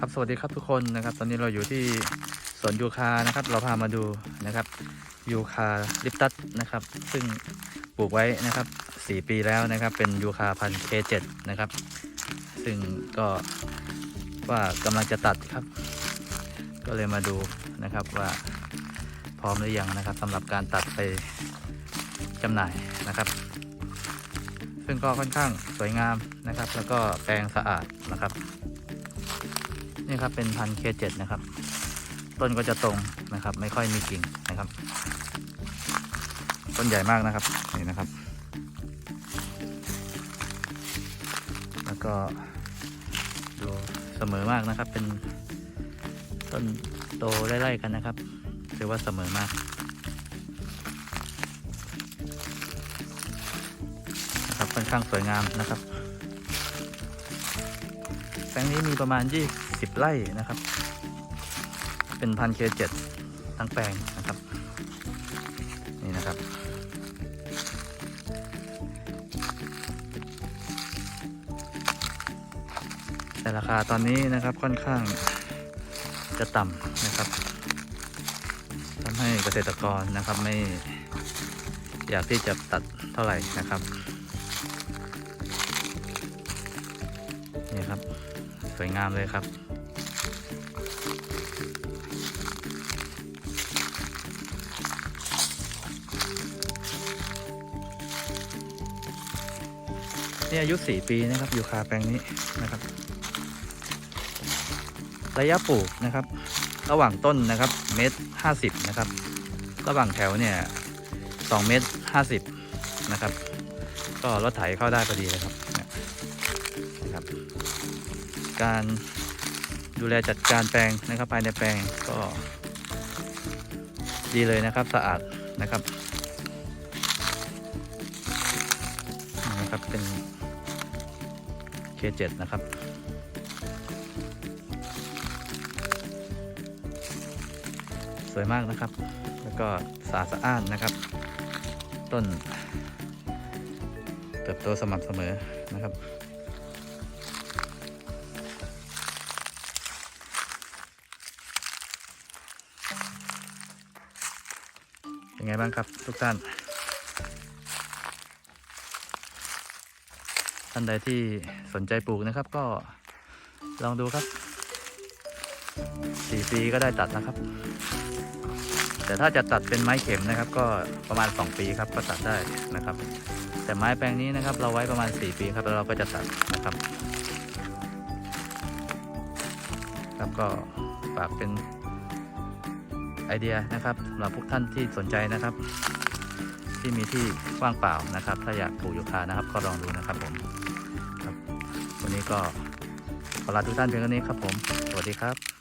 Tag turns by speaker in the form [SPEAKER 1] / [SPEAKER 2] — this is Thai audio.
[SPEAKER 1] ครับสวัสดีครับทุกคนนะครับ ตอนนี้เราอยู่ที่สวนยูคานะครับ เราพามาดูนะครับยูคาลิปตัสนะครับ ซึ่งปลูกไว้นะครับ 4 ปีแล้วนะครับ เป็นยูคาพันธุ์ K7 นะครับ ซึ่งก็ว่ากำลังจะตัดครับ ก็เลยมาดูนะครับว่าพร้อมหรือยังนะครับสำหรับการตัดไปจำหน่ายนะครับ ซึ่งก็ค่อนข้างสวยงามนะครับ แล้วก็แปลงสะอาดนะครับ นี่ครับเป็นพันธุ์ K7 นะครับ ต้นก็จะตรงนะครับ ไม่ค่อยมีกิ่งนะครับ ต้นใหญ่มากนะครับนี่นะครับ แล้วก็ดูเสมอมากนะครับ เป็นต้นโตไล่ๆกันนะครับถือว่าเสมอมากนะครับค่อนข้างสวยงามนะครับแปลงนี้มีประมาณที่ 20ไร่นะครับ เป็นพันเคเจ็ดทั้งแปลงนะครับ นี่นะครับ แต่ราคาตอนนี้นะครับค่อนข้างจะต่ำนะครับทำให้เกษตรกรนะครับไม่อยากที่จะตัดเท่าไหร่นะครับนี่ครับ สวยงามเลยครับ นี่อายุ 4 ปีนะครับอยู่คาแปลงนี้นะครับ ระยะปลูกนะครับ ระหว่างต้นนะครับเมตรห้าสิบนะครับ ระหว่างแถวเนี่ยสองเมตรห้าสิบนะครับ ก็รถไถเข้าได้พอดีเลยครับนะครับ การดูแลจัดการแปลงนะครับ ภายในแปลงก็ดีเลยนะครับสะอาดนะครับ นี่นะครับเป็น K7 นะครับ สวยมากนะครับ แล้วก็สะอาดสะอ้านนะครับ ต้น เติบโตสม่ำเสมอนะครับเป็นไงบ้างครับทุกท่าน ท่านใดที่สนใจปลูกนะครับก็ลองดูครับสี่ปีก็ได้ตัดนะครับ แต่ถ้าจะตัดเป็นไม้เข็มนะครับ ก็ประมาณ 2 ปีครับก็ตัดได้นะครับ แต่ไม้แปลงนี้นะครับ เราไว้ประมาณ 4 ปีครับแล้วเราก็จะตัดนะครับ ครับก็ฝากเป็นไอเดียนะครับสำหรับพวกท่านที่สนใจนะครับ ที่มีที่ว่างเปล่านะครับ ถ้าอยากปลูกยูคานะครับ ก็ลองดูนะครับผม ก็ขอลาทุกท่านเพียงเท่านี้ครับผม สวัสดีครับ